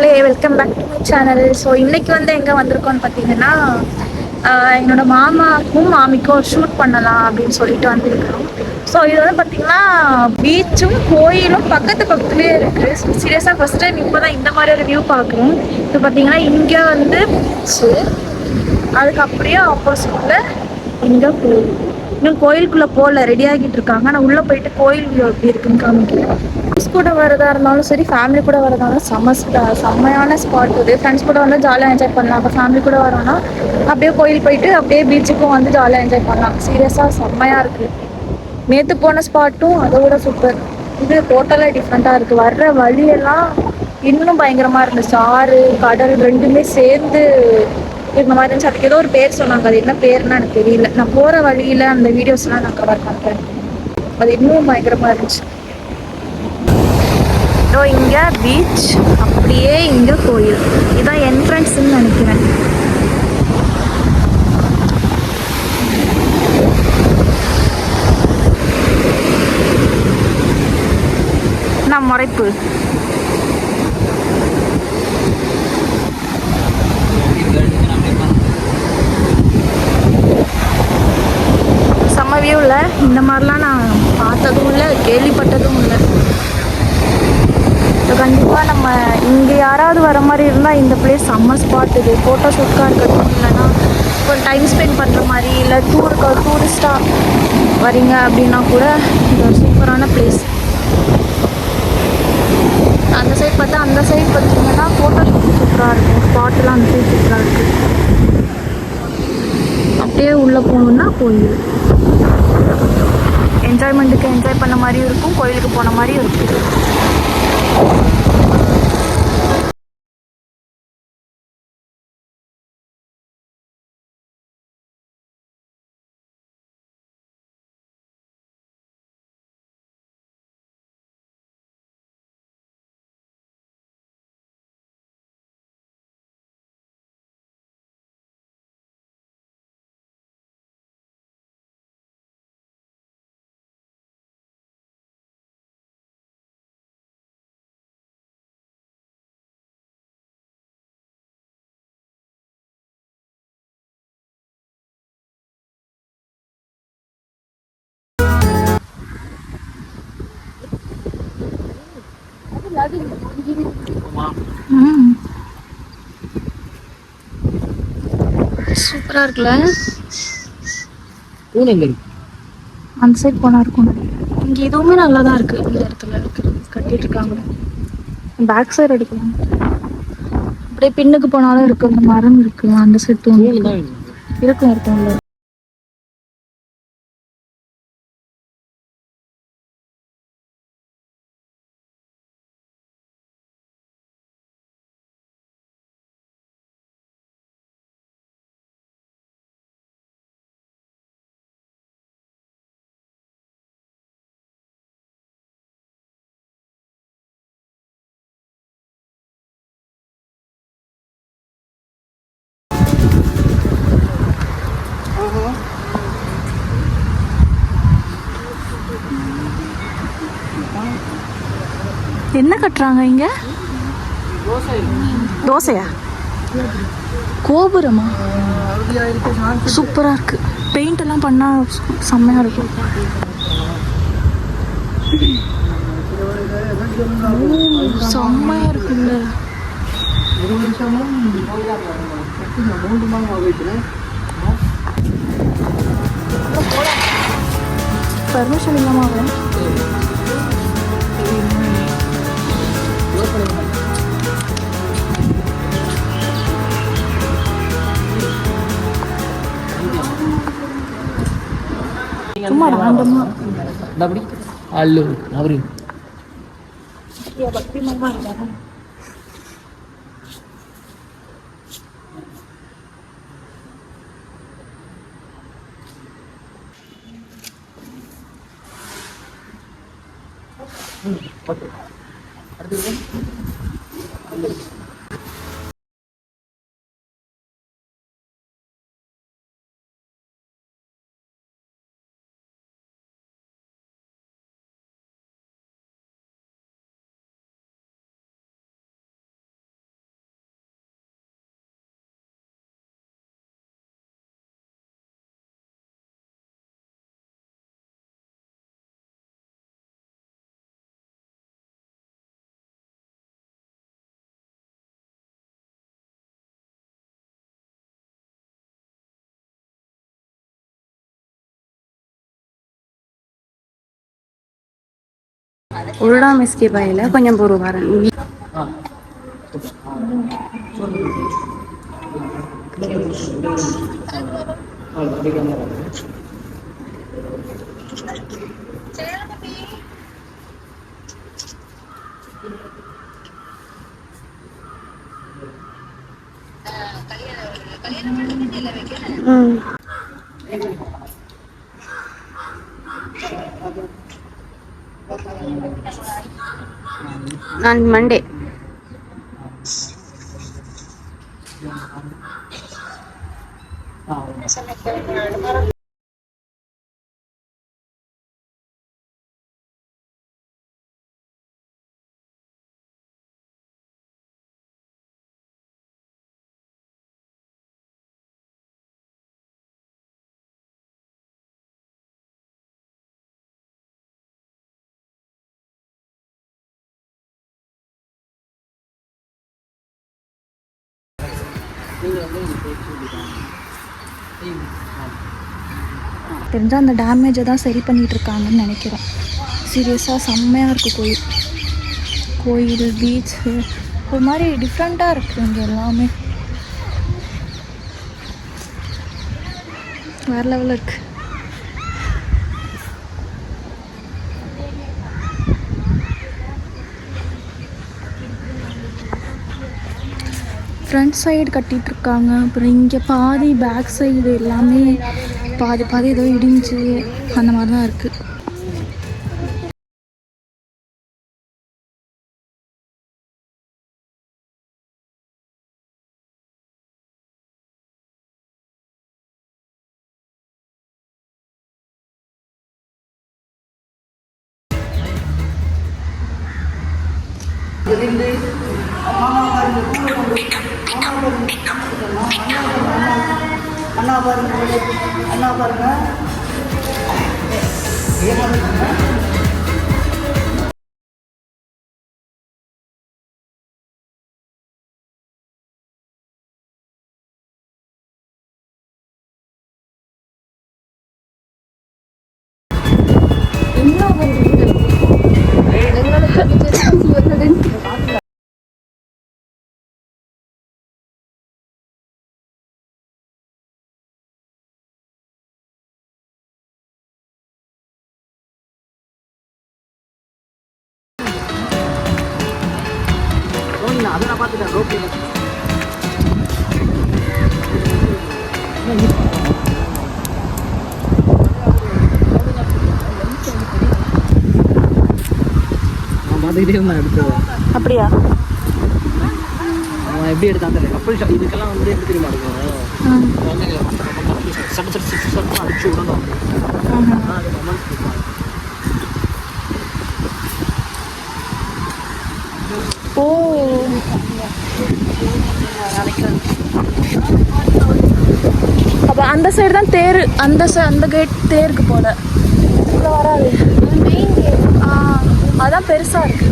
Welcome back to my channel so இன்னைக்கு வந்து எங்கே வந்திருக்கோம்னு பார்த்தீங்கன்னா என்னோட மாமாக்கும் மாமிக்கும் ஷூட் பண்ணலாம் அப்படின்னு சொல்லிட்டு வந்திருக்கிறோம். ஸோ இது வந்து பார்த்தீங்கன்னா பீச்சும் கோயிலும் பக்கத்து பக்கத்துலேயே இருக்குது சீரியஸாக ஃபஸ்ட் டைம் இப்போ தான் இந்த மாதிரி ஒரு வியூ பார்க்குறோம் இப்போ பார்த்தீங்கன்னா இங்கே வந்து பீச்சு அதுக்கு அப்படியே ஆப்போசிட்டில் இங்கே கோயில். இன்னும் கோயிலுக்குள்ளே போகல ரெடி ஆகிட்டு இருக்காங்க. ஆனால் உள்ளே போயிட்டு கோயில் எப்படி இருக்குன்னு காமிக்கிறேன் ஃப்ரெண்ட்ஸ் கூட வரதா இருந்தாலும் சரி ஃபேமிலி கூட வரதாலும் இருந்தாலும் செம்ம செம்மையான ஸ்பாட் இது ஃப்ரெண்ட்ஸ் கூட வந்து ஜாலியாக என்ஜாய் பண்ணலாம். அப்போ ஃபேமிலி கூட வரோம்னா அப்படியே கோயில் போயிட்டு அப்படியே பீச்சுக்கும் வந்து ஜாலியாக என்ஜாய் பண்ணலாம். சீரியஸாக செம்மையாக இருக்குது நேற்று போன ஸ்பாட்டும் அதை விட சூப்பர் இது டோட்டலாக டிஃப்ரெண்ட்டாக இருக்குது வர்ற வழியெல்லாம் இன்னும் பயங்கரமாக இருந்துச்சு. ஆறு கடல் ரெண்டுமே சேர்ந்து இந்த மாதிரி இருந்துச்சு. அதுக்கு ஏதோ ஒரு பேர் சொன்னாங்க. அது என்ன பேர்னா எனக்கு தெரியல. நான் போகிற வழியில் அந்த வீடியோஸ்லாம் நான் கவர் பண்ணுறேன் அது இன்னும் பயங்கரமாக இருந்துச்சு. இதோ இங்கே பீச் அப்படியே இங்கே கோயில். இதான் என்ட்ரன்ஸ்ன்னு நினைக்கிறேன். நான் முறைப்பு செம்ம வியூவில் இந்த மாதிரிலாம் நான் பார்த்ததும் இல்லை கேள்விப்பட்டதும் இல்லை. ஸோ கண்டிப்பாக நம்ம இங்கே யாராவது வர மாதிரி இருந்தால் இந்த பிளேஸ் செம்ம ஸ்பாட் இது. ஃபோட்டோ ஷூட்காக இருக்கட்டும் இல்லைன்னா இப்போ டைம் ஸ்பெண்ட் பண்ணுற மாதிரி இல்லை டூருக்கு டூரிஸ்ட்டாக வரீங்க அப்படின்னா கூட இது ஒரு சூப்பரான பிளேஸ் அந்த சைட் பார்த்தா அந்த சைட் பார்த்தீங்கன்னா ஃபோட்டோ ஷூட் சூப்பராக இருக்கும். ஸ்பாட்லாம் அந்த சைட் சூப்பராக இருக்குது அப்படியே உள்ளே போகணுன்னா கோயில். என்ஜாய்மெண்ட்டுக்கு என்ஜாய் பண்ண மாதிரியும் இருக்கும் கோயிலுக்கு போன மாதிரியும் இருக்கும். சூப்பராக இருக்குல்ல? பூனை இருக்கு? அந்த சைட் போனால் இருக்கும் இங்கே இதுவுமே நல்லா தான் இருக்குது இந்த இடத்துல கட்டிட்டு இருக்காங்க. பேக் சைடு எடுக்கலாம் அப்படியே பின்னுக்கு போனாலும் இருக்கு. அந்த மரம் இருக்கு. அந்த சைடு பூனை தான் வேணும். இருக்கும். என்ன கட்டுறாங்க இங்க? தோசையா? கோபுரமா? சூப்பரா இருக்கு. பெயிண்ட் எல்லாம் பண்ணா செம்மையா இருக்கும். செம்மையா இருக்குல்ல பர்மிஷன் இல்லாமல் அவன் சும்மா ராண்டமா அப்படி. அல்லு அவரு. பக்திமயமா இருக்காங்க உருடாம எஸ்கேப் ஆகல கொஞ்சம் பொறு வரேன் ஆ ம் நான் மண்டே தெரிஞ்சால் அந்த டேமேஜை தான் சரி பண்ணிகிட்ருக்காங்கன்னு இருக்காங்கன்னு சீரியஸாக செம்மையாக இருக்குது கோயில். கோயில் பீச்சு ஒரு மாதிரி டிஃப்ரெண்ட்டாக இருக்குது இங்கே எல்லாமே. வேறு லெவலில் இருக்குது ஃப்ரண்ட் சைடு கட்டிட்டு இருக்காங்க அப்புறம் இங்கே பாதி பேக் சைடு எல்லாமே பாதி பாதி ஏதோ இடிஞ்சு அந்த மாதிரி தான் இருக்குது அதை நான் பார்த்துட்டேன் ரோப்ல நான் பார்த்துக்கிட்டே இருந்தேன் எடுத்தது அப்படியா? அவன் எப்படி எடுத்தான் தெரியல கப்பல் ஷாட் இதுக்கெல்லாம் வந்து எப்படி தெரியுமா இருக்கும்? வந்து சட்டு சட்டு சட்டு சட்டு அடிச்சு விடணும். ஆனா அது மொமெண்ட் கொடுப்பாங்க ஓ. அப்போ அந்த சைடு தான் தேர் அந்த சை அந்த கேட் தேருக்கு போல. வராது. ஆ அதான் பெருசாக இருக்கு.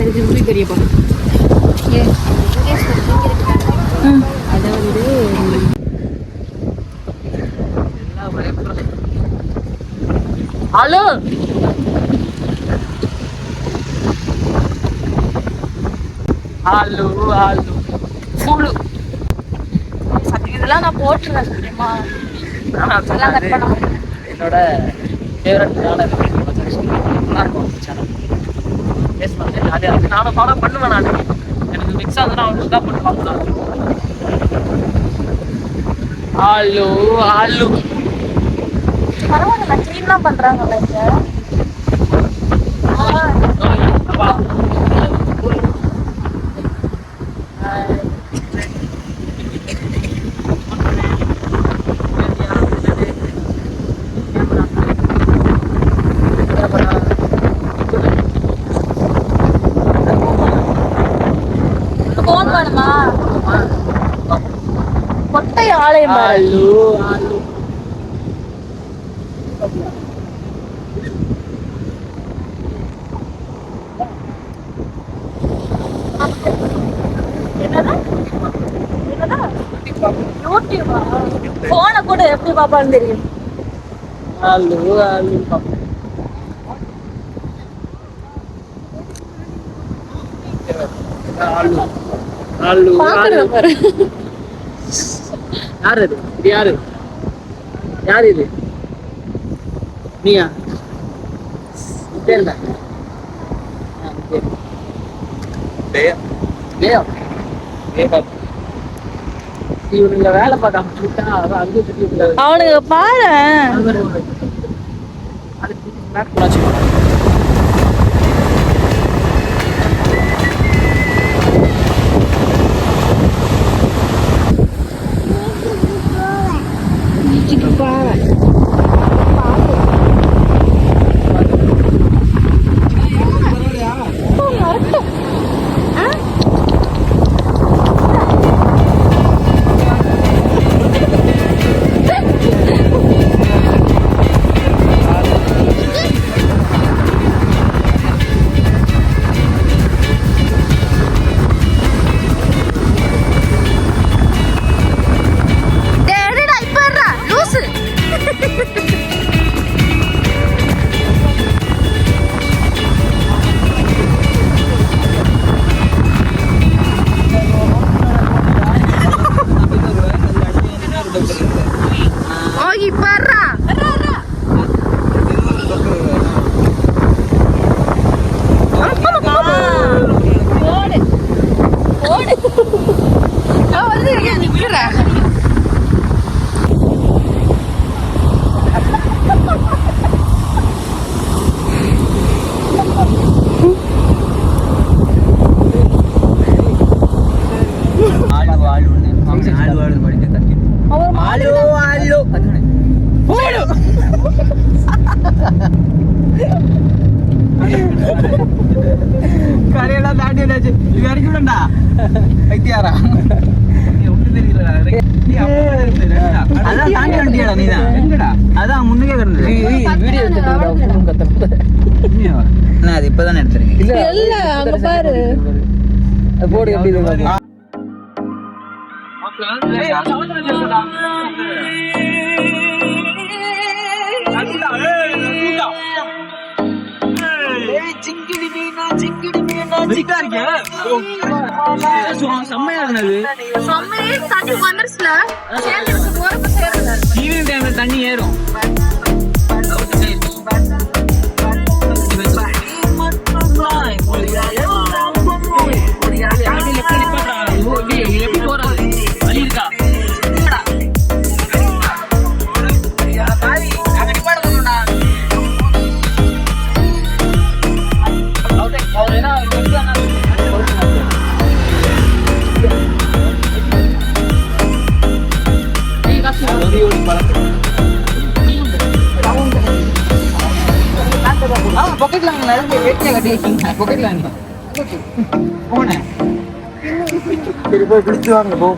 தெரிஞ்சு பெரியப்பா ம். அதை வந்து ஹலோ. Hello hello. ஃபுல்லு இதெல்லாம் நான் போட்டுருவேன் தெரியுமா. என்னோட ஃபேவரட் சேனல் நல்லா இருக்கும் சேனல் பேஸ் பண்ணேன் அது நானும் ஃபாலோ பண்ணுவேன் நான். எனக்கு மிக்ஸ் ஆகுதுன்னா அவனுக்கு தான் பண்ணி பார்க்கலாம் ஹலோ ஹலோ. பரவாயில்ல க்ளீன்லாம் பண்ணுறாங்கல்ல వాళ్ళు వాళ్ళు யூடியூபா? போனை கூட எப்படி பாப்பான்னு தெரியும். ஆளு ஆளு பாப்பா ஆளு ஆளு யார் அது? இது யாரு? யார் இது? நீயா? பேர் என்ன ஆ, பேர். லேயா இவனுங்க வேலை பார்க்காம விட்டா அதான் அங்கே விட்டாரு அவனுங்க பாரு. ஃபுல்லும் எடுத்துட்டு நான் அது இப்பதான் எடுத்திருக்கேன் இல்ல இல்ல, அங்க பாரு. அது போடு எப்படி இருக்கு பாரு. செம்மையா இருந்தது செம்மையே தண்ணி வந்துருச்சுல ஈவினிங் டைம்ல தண்ணி ஏறும் പിടിച്ചു വാങ്ങി പോ.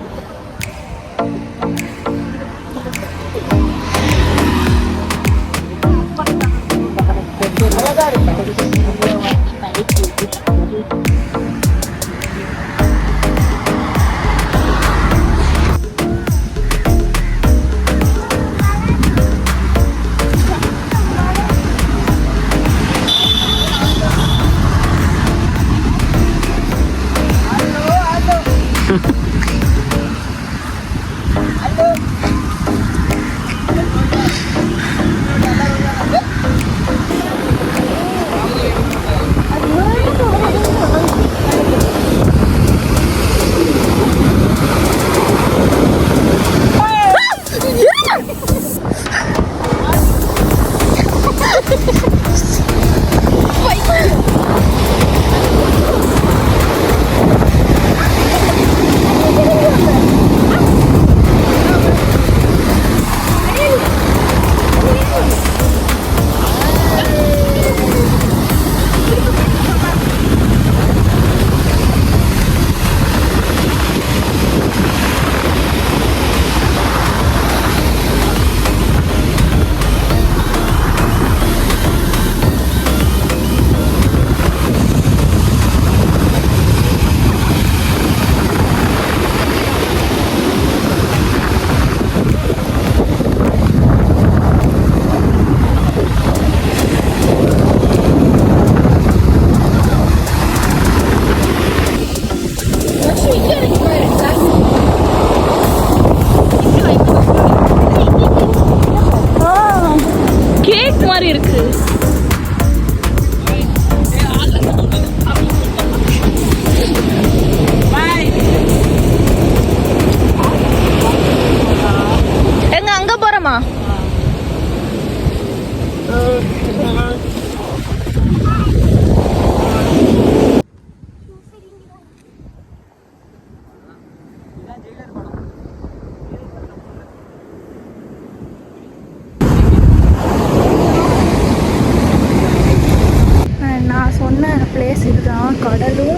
கடலும்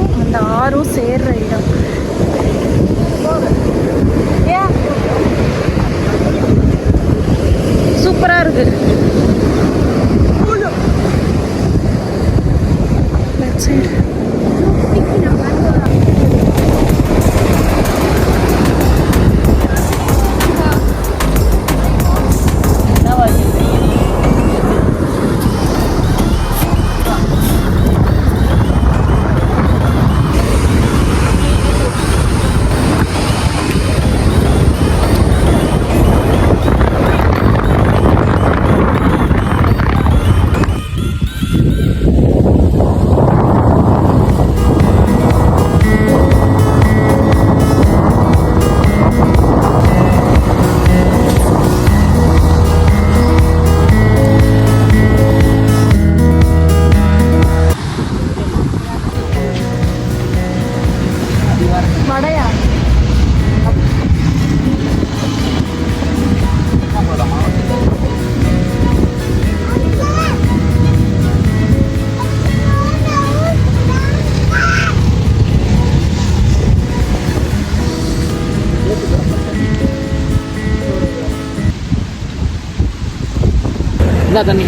என்ன தண்ணி.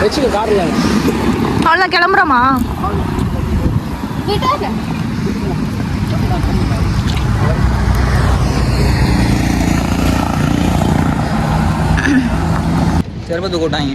வச்சுக்க காரில் அவ்வளோதான் கிளம்புறோமா? செருப்பத்து கூட்டாங்க